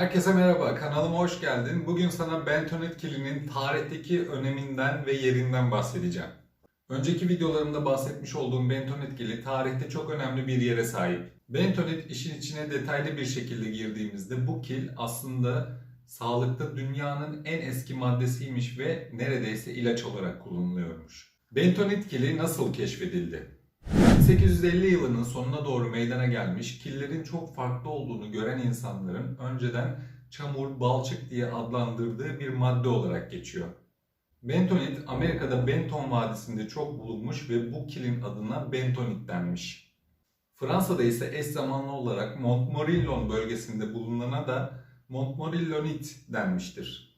Herkese merhaba, kanalıma hoş geldin. Bugün sana bentonit kilinin tarihteki öneminden ve yerinden bahsedeceğim. Önceki videolarımda bahsetmiş olduğum bentonit kili tarihte çok önemli bir yere sahip. Bentonit işin içine detaylı bir şekilde girdiğimizde bu kil aslında sağlıkta dünyanın en eski maddesiymiş ve neredeyse ilaç olarak kullanılıyormuş. Bentonit kili nasıl keşfedildi? 1850 yılının sonuna doğru meydana gelmiş, killerin çok farklı olduğunu gören insanların önceden çamur, balçık diye adlandırdığı bir madde olarak geçiyor. Bentonit Amerika'da Benton Vadisi'nde çok bulunmuş ve bu kilin adına bentonit denmiş. Fransa'da ise eş zamanlı olarak Montmorillon bölgesinde bulunana da Montmorillonit denmiştir.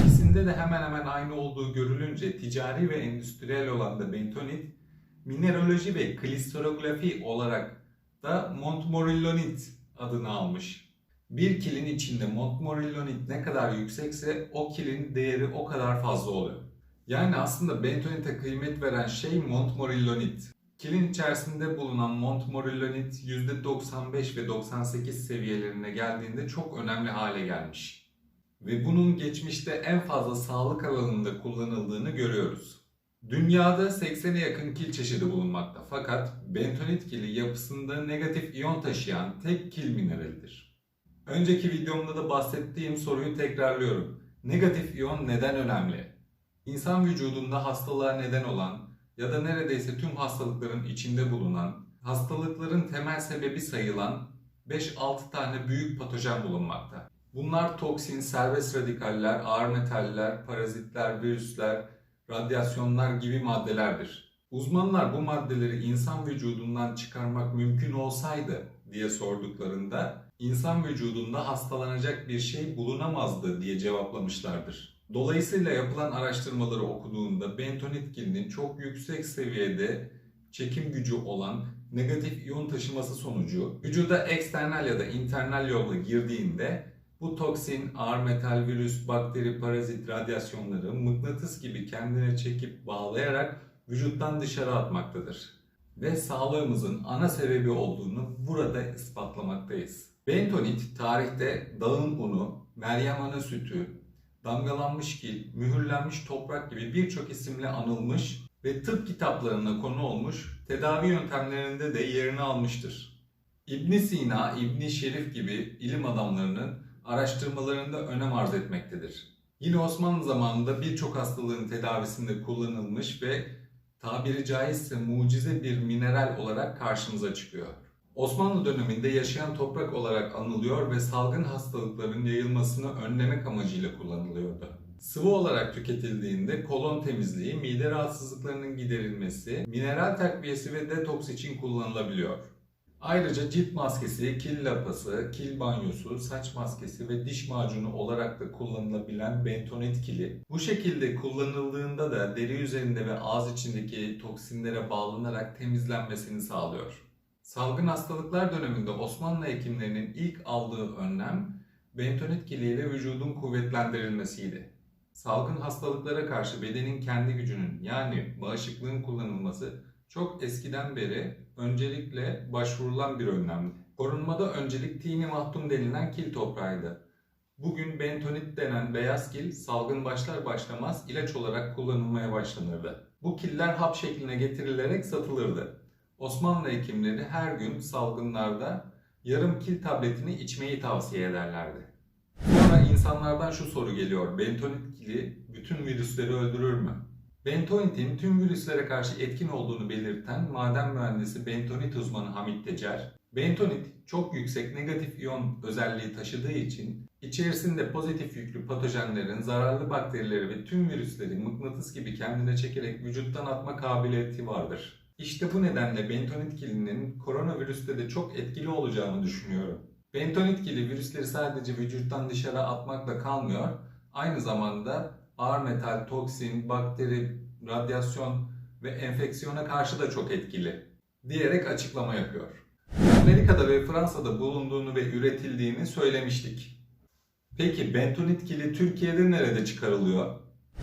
İkisinde de hemen hemen aynı olduğu görülünce ticari ve endüstriyel olan da bentonit mineraloji ve kristalografi olarak da Montmorillonit adını almış. Bir kilin içinde Montmorillonit ne kadar yüksekse o kilin değeri o kadar fazla oluyor. Yani aslında bentonite kıymet veren şey Montmorillonit. Kilin içerisinde bulunan Montmorillonit %95 ve 98 seviyelerine geldiğinde çok önemli hale gelmiş. Ve bunun geçmişte en fazla sağlık alanında kullanıldığını görüyoruz. Dünyada 80'e yakın kil çeşidi bulunmakta fakat bentonit kili yapısında negatif iyon taşıyan tek kil mineralidir. Önceki videomda da bahsettiğim soruyu tekrarlıyorum. Negatif iyon neden önemli? İnsan vücudunda hastalığa neden olan ya da neredeyse tüm hastalıkların içinde bulunan, hastalıkların temel sebebi sayılan 5-6 tane büyük patojen bulunmakta. Bunlar toksin, serbest radikaller, ağır metaller, parazitler, virüsler, radyasyonlar gibi maddelerdir. Uzmanlar bu maddeleri insan vücudundan çıkarmak mümkün olsaydı diye sorduklarında insan vücudunda hastalanacak bir şey bulunamazdı diye cevaplamışlardır. Dolayısıyla yapılan araştırmaları okuduğunda bentonit kilinin çok yüksek seviyede çekim gücü olan negatif iyon taşıması sonucu vücuda eksternal ya da internal yolla girdiğinde bu toksin, ağır metal, virüs, bakteri, parazit, radyasyonları mıknatıs gibi kendine çekip bağlayarak vücuttan dışarı atmaktadır. Ve sağlığımızın ana sebebi olduğunu burada ispatlamaktayız. Bentonit tarihte dağın unu, Meryem Ana sütü, damgalanmış kil, mühürlenmiş toprak gibi birçok isimle anılmış ve tıp kitaplarına konu olmuş, tedavi yöntemlerinde de yerini almıştır. İbn Sina, İbn Şerif gibi ilim adamlarının araştırmalarında önem arz etmektedir. Yine Osmanlı zamanında birçok hastalığın tedavisinde kullanılmış ve tabiri caizse mucize bir mineral olarak karşımıza çıkıyor. Osmanlı döneminde yaşayan toprak olarak anılıyor ve salgın hastalıkların yayılmasını önlemek amacıyla kullanılıyordu. Sıvı olarak tüketildiğinde kolon temizliği, mide rahatsızlıklarının giderilmesi, mineral takviyesi ve detoks için kullanılabiliyor. Ayrıca cilt maskesi, kil lapası, kil banyosu, saç maskesi ve diş macunu olarak da kullanılabilen bentonit kili. Bu şekilde kullanıldığında da deri üzerinde ve ağız içindeki toksinlere bağlanarak temizlenmesini sağlıyor. Salgın hastalıklar döneminde Osmanlı hekimlerinin ilk aldığı önlem bentonit kiliyle vücudun kuvvetlendirilmesiydi. Salgın hastalıklara karşı bedenin kendi gücünün yani bağışıklığın kullanılması çok eskiden beri öncelikle başvurulan bir önlemdi. Korunmada öncelik tini mahtum denilen kil toprağıydı. Bugün bentonit denen beyaz kil salgın başlar başlamaz ilaç olarak kullanılmaya başlanırdı. Bu killer hap şekline getirilerek satılırdı. Osmanlı hekimleri her gün salgınlarda yarım kil tabletini içmeyi tavsiye ederlerdi. Sonra insanlardan şu soru geliyor. Bentonit kili bütün virüsleri öldürür mü? Bentonitin tüm virüslere karşı etkin olduğunu belirten maden mühendisi bentonit uzmanı Hamit Tecer, bentonit çok yüksek negatif iyon özelliği taşıdığı için içerisinde pozitif yüklü patojenlerin zararlı bakterileri ve tüm virüsleri mıknatıs gibi kendine çekerek vücuttan atma kabiliyeti vardır. İşte bu nedenle bentonit kilinin koronavirüste de çok etkili olacağını düşünüyorum. Bentonit kili virüsleri sadece vücuttan dışarı atmakla kalmıyor, aynı zamanda ağır metal, toksin, bakteri, radyasyon ve enfeksiyona karşı da çok etkili diyerek açıklama yapıyor. Amerika'da ve Fransa'da bulunduğunu ve üretildiğini söylemiştik. Peki bentonit kili Türkiye'de nerede çıkarılıyor?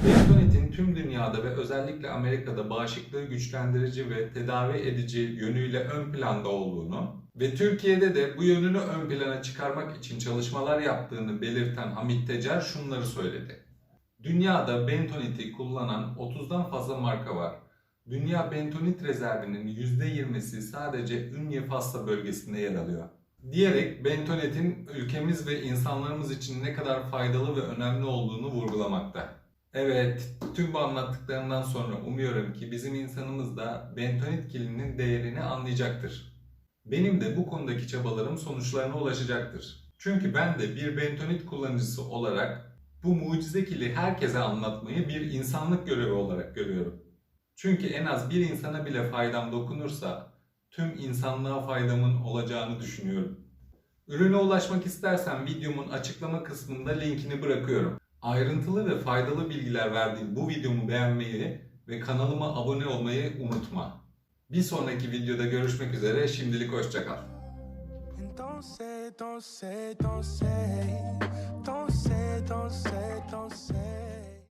Bentonitin tüm dünyada ve özellikle Amerika'da bağışıklığı güçlendirici ve tedavi edici yönüyle ön planda olduğunu, Ve Türkiye'de de bu yönünü ön plana çıkarmak için çalışmalar yaptığını belirten Hamit Tecer şunları söyledi. Dünyada bentoniti kullanan 30'dan fazla marka var. Dünya bentonit rezervinin %20'si sadece Ünye Fasla bölgesinde yer alıyor. Diyerek bentonitin ülkemiz ve insanlarımız için ne kadar faydalı ve önemli olduğunu vurgulamakta. Evet, tüm bu anlattıklarımdan sonra umuyorum ki bizim insanımız da bentonit kilinin değerini anlayacaktır. Benim de bu konudaki çabalarım sonuçlarına ulaşacaktır. Çünkü ben de bir bentonit kullanıcısı olarak bu mucize kili herkese anlatmayı bir insanlık görevi olarak görüyorum. Çünkü en az bir insana bile faydam dokunursa tüm insanlığa faydamın olacağını düşünüyorum. Ürüne ulaşmak istersen videomun açıklama kısmında linkini bırakıyorum. Ayrıntılı ve faydalı bilgiler verdiğim bu videomu beğenmeyi ve kanalıma abone olmayı unutma. Bir sonraki videoda görüşmek üzere şimdilik hoşçakal. Don't say, don't say